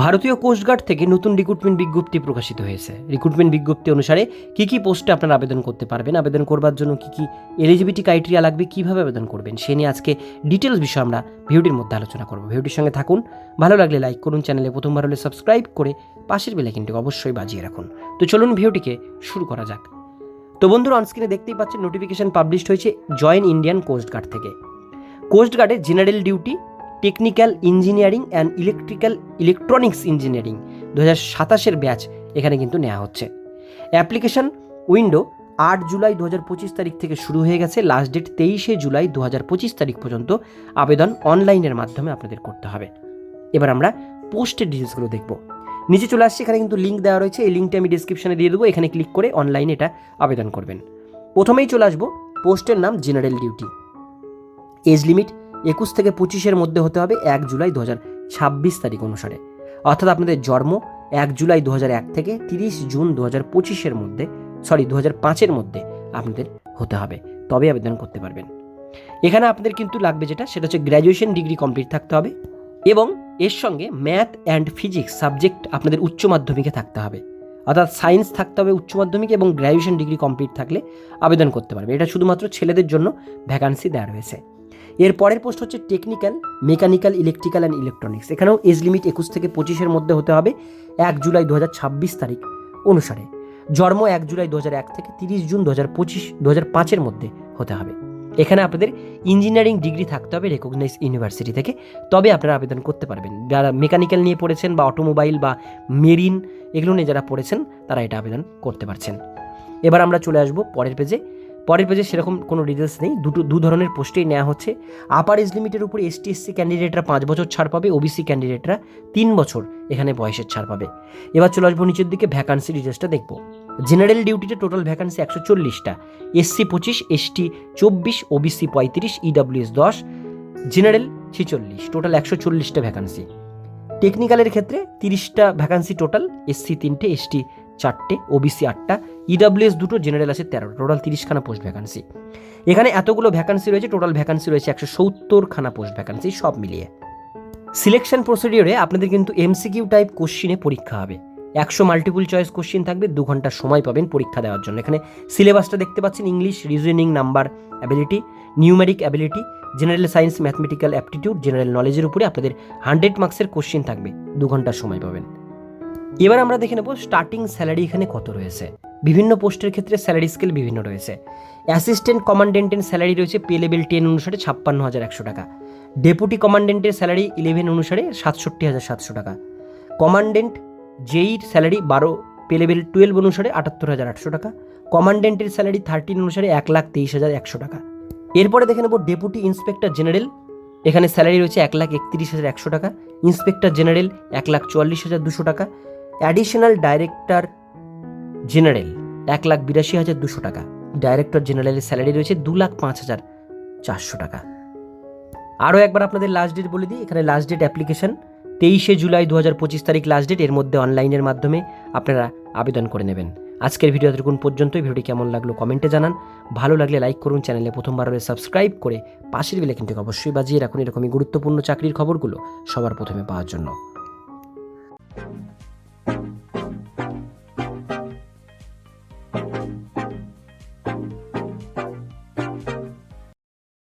ভারতীয় কোস্টগার্ড থেকে নতুন রিক্রুটমেন্ট বিজ্ঞপ্তি প্রকাশিত হয়েছে। রিক্রুটমেন্ট বিজ্ঞপ্তি অনুসারে কী কী পোস্টে আপনারা আবেদন করতে পারবেন, আবেদন করবার জন্য কী কী এলিজিবিলিটি ক্রাইটেরিয়া লাগবে, কীভাবে আবেদন করবেন, সে নিয়ে আজকে ডিটেলস বিষয়ে আমরা ভিডিওটির মধ্যে আলোচনা করব। ভিডিওটির সঙ্গে থাকুন, ভালো লাগলে লাইক করুন চ্যানেলে প্রথমবার হলে সাবস্ক্রাইব করে পাশের বেলাইকিনটি অবশ্যই বাজিয়ে রাখুন। তো চলুন ভিডিওটিকে শুরু করা যাক। তো বন্ধুরা অনস্ক্রিনে দেখতেই পাচ্ছেন নোটিফিকেশন পাবলিশ হয়েছে জয়েন ইন্ডিয়ান কোস্টগার্ড থেকে। কোস্টগার্ডে general duty technical engineering and electrical electronics engineering দু হাজার সাতাশের ব্যাচ এখানে কিন্তু নেওয়া হচ্ছে। অ্যাপ্লিকেশন উইন্ডো আট জুলাই দু হাজার পঁচিশ তারিখ থেকে শুরু হয়ে গেছে। লাস্ট ডেট তেইশে জুলাই দু হাজার পঁচিশ তারিখ পর্যন্ত আবেদন অনলাইনের মাধ্যমে আপনাদের করতে হবে। এবার আমরা পোস্টের ডিটেলসগুলো দেখব। নিচে চলে আসছে, এখানে কিন্তু লিঙ্ক দেওয়া রয়েছে। এই লিঙ্কটা আমি ডিসক্রিপশনে দিয়ে দেবো। এখানে ক্লিক করে অনলাইনে এটা আবেদন করবেন। প্রথমেই চলে আসব পোস্টের নাম জেনারেল ডিউটি এজ লিমিট একুশ থেকে পঁচিশের মধ্যে হতে হবে এক জুলাই দু ছাব্বিশ তারিখ অনুসারে। অর্থাৎ আপনাদের জন্ম এক জুলাই দু এক থেকে তিরিশ জুন দু হাজার পঁচিশের মধ্যে সরি দু হাজার পাঁচের মধ্যে আপনাদের হতে হবে। তবে আবেদন করতে পারবেন। এখানে আপনাদের কিন্তু লাগবে যেটা, সেটা হচ্ছে গ্র্যাজুয়েশন ডিগ্রি কমপ্লিট থাকতে হবে এবং এর সঙ্গে ম্যাথ অ্যান্ড ফিজিক্স সাবজেক্ট আপনাদের উচ্চ মাধ্যমিকে থাকতে হবে। অর্থাৎ সায়েন্স থাকতে হবে উচ্চ মাধ্যমিকে এবং গ্র্যাজুয়েশন ডিগ্রি কমপ্লিট থাকলে আবেদন করতে পারবে। এটা শুধুমাত্র ছেলেদের জন্য ভ্যাকান্সি দেওয়া রয়েছে। এর পরের পোস্ট হচ্ছে technical mechanical electrical and electronics এখানেও এজ লিমিট একুশ থেকে পঁচিশের মধ্যে হতে হবে এক জুলাই দু হাজার ছাব্বিশ তারিখ অনুসারে। জন্ম এক জুলাই দু এক থেকে তিরিশ জুন দু হাজার পঁচিশ, দু হাজার পাঁচের মধ্যে হতে হবে। এখানে আপনাদের ইঞ্জিনিয়ারিং ডিগ্রি থাকতে হবে রেকগনাইজ ইউনিভার্সিটি থেকে। তবে আপনারা আবেদন করতে পারবেন। যারা মেকানিক্যাল নিয়ে পড়েছেন বা অটোমোবাইল বা মেরিন এগুলো নিয়ে যারা পড়েছেন, তারা এটা আবেদন করতে পারছেন। এবার আমরা চলে আসব পরের পেজে পরের পেজে সেরকম কোনো ডিটেলস নেই। দুটো, দু ধরনের পোস্টেই নেওয়া হচ্ছে। আপার এজ লিমিটের উপর এসটি এসসি ক্যান্ডিডেটরা পাঁচ বছর ছাড় পাবে ওবিসি ক্যান্ডিডেটরা তিন বছর এখানে বয়সের ছাড় পাবে। এবার চলে আসব নিচের দিকে ভ্যাকান্সি ডিটেলসটা দেখব। জেনারেল ডিউটিতে টোটাল ভ্যাকান্সি একশো চল্লিশটা। এসসি পঁচিশ এসটি চব্বিশ ওবিসি পঁয়ত্রিশ ইডাব্লিউএস দশ জেনারেল ছিচল্লিশ। টোটাল একশো চল্লিশটা ভ্যাকান্সি টেকনিক্যালের ক্ষেত্রে তিরিশটা ভ্যাকান্সি টোটাল এসসি তিনটে এসটি চারটে ওবিসি আটটা। ইডাব্লিউএস দুটো জেনারেল আছে তেরোটা টোটাল তিরিশখানা পোস্ট ভ্যাকান্সি এখানে এতগুলো ভ্যাকান্সি রয়েছে টোটাল ভ্যাকান্সি রয়েছে একশো সত্তরখানা পোস্ট ভ্যাকান্সি সব মিলিয়ে। সিলেকশন প্রসিডিওরে আপনাদের কিন্তু এমসিকিউ টাইপ কোশ্চিনে পরীক্ষা হবে। একশো মাল্টিপুল চয়েস কোশ্চিন থাকবে, দু ঘণ্টা সময় পাবেন পরীক্ষা দেওয়ার জন্য। এখানে সিলেবাসটা দেখতে পাচ্ছেন English reasoning number ability numeric ability general science mathematical aptitude general নলেজের উপরে আপনাদের হান্ড্রেড মার্কসের কোশ্চিন থাকবে, দু ঘণ্টার সময় পাবেন। এবার আমরা দেখে নেব স্টার্টিং স্যালারি এখানে কত রয়েছে। বিভিন্ন পোস্টের ক্ষেত্রে স্যালারি স্কেল বিভিন্ন রয়েছে। অ্যাসিস্ট্যান্ট কমান্ডেন্টের স্যালারি রয়েছে পে লেভেল টেন অনুসারে ছাপ্পান্ন হাজার একশো টাকা। ডেপুটি কমান্ডেন্টের স্যালারি ইলেভেন অনুসারে সাতষট্টি হাজার সাতশো টাকা। কমান্ডেন্ট জেইর স্যালারি বারো পে লেভেল টুয়েলভ অনুসারে আটাত্তর হাজার আটশো টাকা। কমান্ডেন্টের স্যালারি থার্টিন অনুসারে এক লাখ তেইশ হাজার একশো টাকা। এরপরে দেখে নেব ডেপুটি ইন্সপেক্টর জেনারেল এখানে স্যালারি রয়েছে এক লাখ একত্রিশ হাজার একশো টাকা। ইন্সপেক্টর জেনারেল এক লাখ চুয়াল্লিশ হাজার দুশো টাকা। অ্যাডিশনাল ডাইরেক্টর জেনারেল, এক লাখ বিরাশি হাজার দুশো টাকা। ডাইরেক্টর জেনারেলের স্যালারি রয়েছে দু লাখ পাঁচ হাজার চারশো টাকা। আরও একবার আপনাদের লাস্ট ডেট বলে দিই, এখানে লাস্ট ডেট অ্যাপ্লিকেশন তেইশে জুলাই দু হাজার পঁচিশ তারিখ লাস্ট ডেট এর মধ্যে অনলাইনের মাধ্যমে আপনারা আবেদন করে নেবেন। আজকের ভিডিও এতটুকুন পর্যন্ত ভিডিওটি কেমন লাগল কমেন্টে জানান। ভালো লাগলে লাইক করুন চ্যানেলে প্রথমবার হলে সাবস্ক্রাইব করে পাশের বেলে কিন্তু অবশ্যই বাজিয়ে রাখুন। এরকমই গুরুত্বপূর্ণ চাকরির খবরগুলো সবার প্রথমে পাওয়ার জন্য।